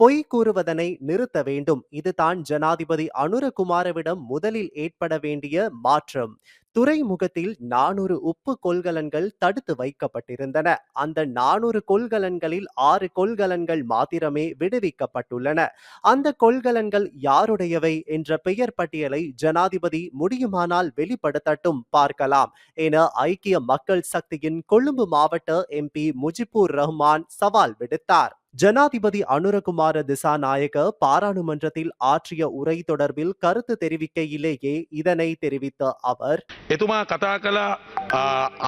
பொய் கூறுவதனை நிறுத்த வேண்டும். இதுதான் ஜனாதிபதி அனுரகுமாரவிடம் முதலில் ஏற்பட வேண்டிய மாற்றம். துறைமுகத்தில் நானூறு உப்பு கொள்கலன்கள் தடுத்து வைக்கப்பட்டிருந்தன. அந்த நானூறு கொள்கலன்களில் ஆறு கொள்கலன்கள் மாத்திரமே விடுவிக்கப்பட்டுள்ளன. அந்த கொள்கலன்கள் யாருடையவை என்ற பெயர் பட்டியலை ஜனாதிபதி முடியுமானால் வெளிப்படுத்தட்டும் பார்க்கலாம். என ஐக்கிய மக்கள் சக்தியின் கொழும்பு மாவட்ட எம்பி முஜிபுர் ரஹ்மான் சவால் விடுத்தார். ஜனாதிபதி அனுரகுமார திசாநாயக பாராளுமன்றத்தில் ஆற்றிய உரை தொடர்பில் கருத்து தெரிவிக்கையிலேயே இதனை தெரிவித்த அவர் එතුමා කතා කලා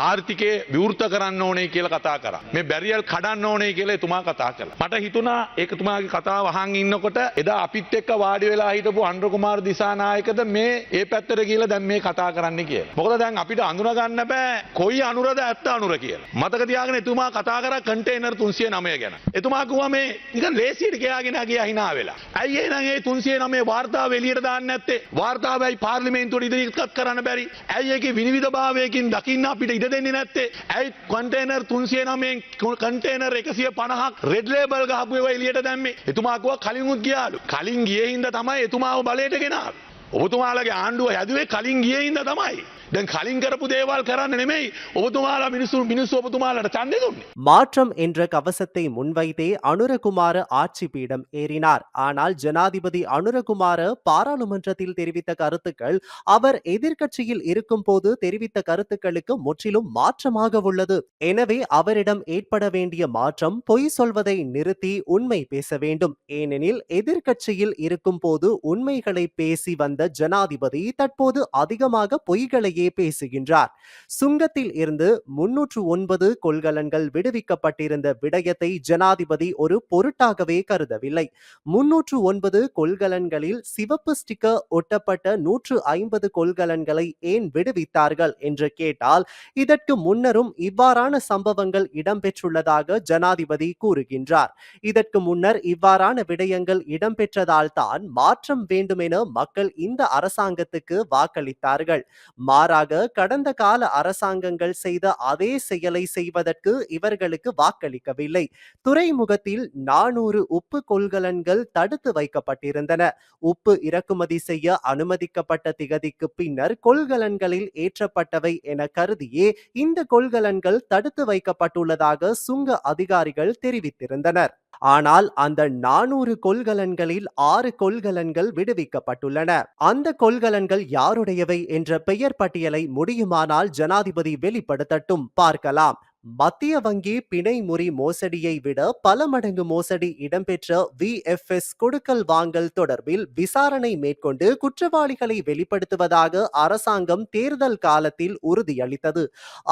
ආර්ථිකය විවෘත කරන්න ඕනේ කියල කතා කර. මේ බැරිියල් කඩන්න ඕනේ කියල එතුමා කතා කළ. මට හිතුනා ඒකතුමාගේ කතා වහන් ඉන්නකොට එදා අපිත් එක්ක වාඩි වෙලා හිටපු අන්ඩ්‍රකුමාර් දිසානායකද මේ ඒ පැත්තර කියල දැන් මේ කතා කරන්න කිය මොකද දැන් අපිට අඳුනගන්න බෑ කොයි අනුරද ඇත්ත අනුර කියල. මතකතියාගෙන එතුමා කතා කර කටේනර් තුන්සිය නමය ගැන. එතුමාකුව මේ නික ලේසිට කයාගෙන කිය හිනා වෙලා. ඇයි නගේ තුන්සිය නමේ වාර්තා වෙලියට දාන්න ඇත්තේ වාර්තාවයි පාර්ලිමේන්තුවට ඉදිරිකත් කරන්න බැරි? ඇයි ඒක විනිවිධ භාවයකින් දකින්න අපිට ඉඩ දෙන්නේ නැත්තේ ඇයි කන්ටේනර් තුන්සිය නමෙන් කන්ටේනර් එකසිය පණහක් රෙඩ්ලේබල් ගහපුව එලියට දැම්මේ එතුමාකුව කලින්ුත් ගියාලු කලින් ගියහින්ද තමයි එතුමාව බලයට ගෙනාව. ඔබතුමාලගේ ආණ්ඩුව හැදුවේ කලින් ගියහින්ද තමයි. දැන් කලින් කරපු දේවල් කරන්න නෙමෙයි ඔබතුමාලා මිනිස්සු මිනිස්සු ඔබතුමාලට ඡන්දෙ දුන්නේ. மாற்றம் என்ற கவசத்தை முன்வைத்தே அனுரகுமார ஆட்சி பீடம் ஏறினார் ஆனால் ஜனாதிபதி அனுரகுமார பாராளுமன்றத்தில் தெரிவித்த கருத்துக்கள் அவர் எதிர்க்கட்சியில் இருக்கும் போது தெரிவித்த கருத்துக்களுக்கு முற்றிலும் மாற்றமாக உள்ளது எனவே அவரிடம் ஏற்பட வேண்டிய மாற்றம் பொய் சொல்வதை நிறுத்தி உண்மை பேச வேண்டும் ஏனெனில் எதிர்க்கட்சியில் இருக்கும் போது உண்மைகளை பேசி வந்த ஜனாதிபதி தற்போது அதிகமாக பொய்களையே பேசுகின்றார். சுங்கத்தில் இருந்து முன்னூற்று ஒன்பது கொள்கலன்கள் விடுவிக்கப்பட்டிருந்த விடயத்தை ஜனாதிபதி ஒரு பொருட்டாகவே கருதவில்லை. முன்னூற்று ஒன்பது கொள்கலன்களில் சிவப்பு ஸ்டிக்கர் ஒட்டப்பட்ட நூற்று ஐம்பது கொள்கலன்களை ஏன் விடுவித்தார்கள் என்று கேட்டால் இதற்கு முன்னரும் இவ்வாறான சம்பவங்கள் இடம்பெற்றுள்ளதாக ஜனாதிபதி கூறுகின்றார். இதற்கு முன்னர் இவ்வாறான விடயங்கள் இடம்பெற்றதால் தான் மாற்றம் வேண்டும் என மக்கள் இந்த அரசாங்கத்துக்கு வாக்களித்தார்கள். மாற மாறாக கடந்த கால அரசாங்கங்கள் செய்த அதே செயலை செய்வதற்கு இவர்களுக்கு வாக்களிக்கவில்லை. துறைமுகத்தில் நானூறு உப்பு கொள்கலன்கள் தடுத்து வைக்கப்பட்டிருந்தன. உப்பு இறக்குமதி செய்ய அனுமதிக்கப்பட்ட திகதிக்கு பின்னர் கொள்கலன்களில் ஏற்றப்பட்டவை என கருதியே இந்த கொள்கலன்கள் தடுத்து வைக்கப்பட்டுள்ளதாக சுங்க அதிகாரிகள் தெரிவித்திருந்தனர். ஆனால் அந்த நானூறு கொள்கலன்களில் ஆறு கொள்கலன்கள் விடுவிக்கப்பட்டுள்ளன. அந்த கொள்கலன்கள் யாருடையவை என்ற பெயர் பட்டியலை முடியுமானால் ஜனாதிபதி வெளிப்படுத்தட்டும். பார்க்கலாம். மத்திய வங்கி பிணை முறி மோசடியை விட பல மடங்கு மோசடி இடம்பெற்ற வி எஃப் எஸ் கொடுக்கல் வாங்கல் தொடர்பில் விசாரணை மேற்கொண்டு குற்றவாளிகளை வெளிப்படுத்துவதாக அரசாங்கம் தேர்தல் காலத்தில் உறுதியளித்தது.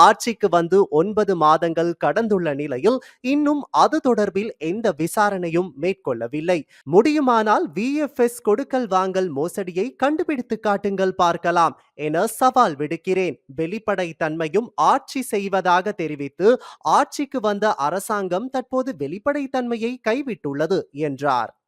ஆட்சிக்கு வந்து ஒன்பது மாதங்கள் கடந்துள்ள நிலையில் இன்னும் அது தொடர்பில் எந்த விசாரணையும் மேற்கொள்ளவில்லை. முடியுமானால் வி எஃப் எஸ் கொடுக்கல் வாங்கல் மோசடியை கண்டுபிடித்து காட்டுங்கள் பார்க்கலாம் என சவால் விடுக்கிறேன். வெளிப்படை தன்மையும் ஆட்சி செய்வதாக தெரிவித்து ஆட்சிக்கு வந்த அரசாங்கம் தற்போது வெளிப்படைத்தன்மையை கைவிட்டுள்ளது என்றார்.